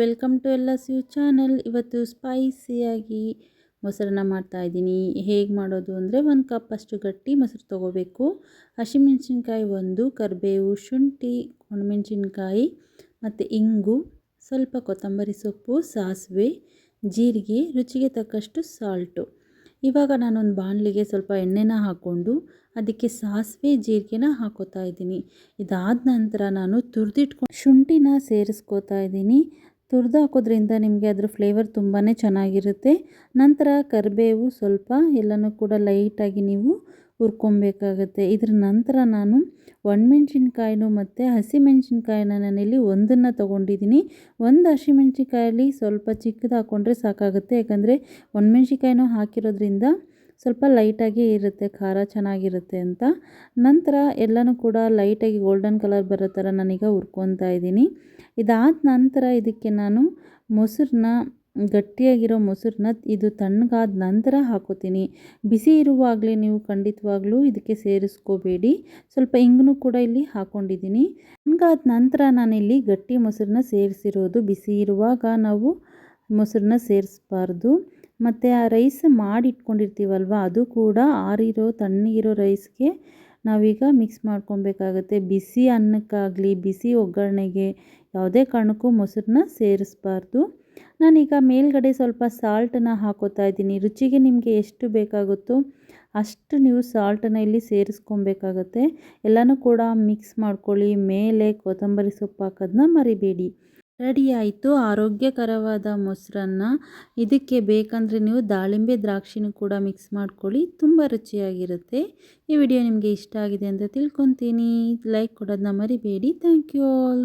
Welcome to ಎಲ್ಲ ಸ್ಯೂ channel. ಇವತ್ತು ಸ್ಪೈಸಿಯಾಗಿ ಮೊಸರನ್ನ ಮಾಡ್ತಾಯಿದ್ದೀನಿ ಹೇಗೆ ಮಾಡೋದು ಅಂದರೆ ಒಂದು ಕಪ್ ಅಷ್ಟು ಗಟ್ಟಿ ಮೊಸರು ತೊಗೋಬೇಕು. ಹಸಿಮೆಣ್ಸಿನ್ಕಾಯಿ ಒಂದು, ಕರಿಬೇವು, ಶುಂಠಿ, ಒಣಮೆಣ್ಸಿನ್ಕಾಯಿ ಮತ್ತು ಇಂಗು, ಸ್ವಲ್ಪ ಕೊತ್ತಂಬರಿ ಸೊಪ್ಪು, ಸಾಸಿವೆ, ಜೀರಿಗೆ, ರುಚಿಗೆ ತಕ್ಕಷ್ಟು ಸಾಲ್ಟು. ಇವಾಗ ನಾನೊಂದು ಬಾಣಲಿಗೆ ಸ್ವಲ್ಪ ಎಣ್ಣೆನ ಹಾಕ್ಕೊಂಡು ಅದಕ್ಕೆ ಸಾಸಿವೆ, ಜೀರಿಗೆನ ಹಾಕೋತಾ ಇದ್ದೀನಿ. ಇದಾದ ನಂತರ ನಾನು ತುರಿದಿಟ್ಕೊಂಡು ಶುಂಠಿನ ಸೇರಿಸ್ಕೋತಾ ಇದ್ದೀನಿ. ತುರಿದು ಹಾಕೋದ್ರಿಂದ ನಿಮಗೆ ಅದ್ರ ಫ್ಲೇವರ್ ತುಂಬಾ ಚೆನ್ನಾಗಿರುತ್ತೆ. ನಂತರ ಕರಿಬೇವು ಸ್ವಲ್ಪ, ಎಲ್ಲನೂ ಕೂಡ ಲೈಟಾಗಿ ನೀವು ಹುರ್ಕೊಬೇಕಾಗತ್ತೆ. ಇದ್ರ ನಂತರ ನಾನು ಒಣಮೆಣ್ಸಿನ್ಕಾಯಿನೂ ಮತ್ತು ಹಸಿಮೆಣ್ಸಿನ್ಕಾಯಿನ ನಾನಿಲ್ಲಿ ಒಂದನ್ನು ತೊಗೊಂಡಿದ್ದೀನಿ. ಒಂದು ಹಸಿಮೆಣ್ಸಿನ್ಕಾಯಲ್ಲಿ ಸ್ವಲ್ಪ ಚಿಕ್ಕದು ಹಾಕ್ಕೊಂಡ್ರೆ ಸಾಕಾಗುತ್ತೆ. ಯಾಕಂದರೆ ಒಣಮೆಣ್ಸಿನ್ಕಾಯಿನೂ ಹಾಕಿರೋದ್ರಿಂದ ಸ್ವಲ್ಪ ಲೈಟಾಗಿ ಇರುತ್ತೆ, ಖಾರ ಚೆನ್ನಾಗಿರುತ್ತೆ ಅಂತ. ನಂತರ ಎಲ್ಲನೂ ಕೂಡ ಲೈಟಾಗಿ ಗೋಲ್ಡನ್ ಕಲರ್ ಬರೋ ಥರ ನಾನೀಗ ಹುರ್ಕೊತಾ ಇದ್ದೀನಿ. ಇದಾದ ನಂತರ ಇದಕ್ಕೆ ನಾನು ಮೊಸರನ್ನ, ಗಟ್ಟಿಯಾಗಿರೋ ಮೊಸರನ್ನ ಇದು ತಣ್ಣಗಾದ ನಂತರ ಹಾಕೋತೀನಿ. ಬಿಸಿ ಇರುವಾಗಲೇ ನೀವು ಖಂಡಿತವಾಗ್ಲೂ ಇದಕ್ಕೆ ಸೇರಿಸ್ಕೋಬೇಡಿ. ಸ್ವಲ್ಪ ಹಿಂಗೂ ಕೂಡ ಇಲ್ಲಿ ಹಾಕ್ಕೊಂಡಿದ್ದೀನಿ ತಣ್ಣಗಾದ ನಂತರ ನಾನಿಲ್ಲಿ ಗಟ್ಟಿ ಮೊಸರನ್ನ ಸೇರಿಸಿರೋದು. ಬಿಸಿ ಇರುವಾಗ ನಾವು ಮೊಸರನ್ನ ಸೇರಿಸ್ಬಾರ್ದು. ಮತ್ತು ಆ ರೈಸ್ ಮಾಡಿ ಇಟ್ಕೊಂಡಿರ್ತೀವಲ್ವ ಅದು ಕೂಡ ಆರಿರೋ ತಣ್ಣಗಿರೋ ರೈಸ್ಗೆ ನಾವೀಗ ಮಿಕ್ಸ್ ಮಾಡ್ಕೊಬೇಕಾಗತ್ತೆ. ಬಿಸಿ ಅನ್ನಕ್ಕಾಗಲಿ, ಬಿಸಿ ಒಗ್ಗರಣೆಗೆ ಯಾವುದೇ ಕಾರಣಕ್ಕೂ ಮೊಸರನ್ನ ಸೇರಿಸ್ಬಾರ್ದು. ನಾನೀಗ ಮೇಲ್ಗಡೆ ಸ್ವಲ್ಪ ಸಾಲ್ಟನ್ನು ಹಾಕೋತಾ ಇದ್ದೀನಿ. ರುಚಿಗೆ ನಿಮಗೆ ಎಷ್ಟು ಬೇಕಾಗುತ್ತೋ ಅಷ್ಟು ನೀವು ಸಾಲ್ಟನ್ನು ಇಲ್ಲಿ ಸೇರಿಸ್ಕೊಬೇಕಾಗತ್ತೆ. ಎಲ್ಲನೂ ಕೂಡ ಮಿಕ್ಸ್ ಮಾಡ್ಕೊಳ್ಳಿ, ಮೇಲೆ ಕೊತ್ತಂಬರಿ ಸೊಪ್ಪು ಹಾಕೋದನ್ನ ಮರಿಬೇಡಿ. ರೆಡಿ ಆಯಿತು ಆರೋಗ್ಯಕರವಾದ ಮೊಸರನ್ನ ಇದಕ್ಕೆ ಬೇಕಂದರೆ ನೀವು ದಾಳಿಂಬೆ ದ್ರಾಕ್ಷಿನೂ ಕೂಡ ಮಿಕ್ಸ್ ಮಾಡ್ಕೊಳ್ಳಿ. ತುಂಬ ರುಚಿಯಾಗಿರುತ್ತೆ. ಈ ವಿಡಿಯೋ ನಿಮಗೆ ಇಷ್ಟ ಆಗಿದೆ ಅಂತ ತಿಳ್ಕೊತೀನಿ. ಲೈಕ್ ಕೊಡೋದನ್ನ ಮರಿಬೇಡಿ. Thank you all.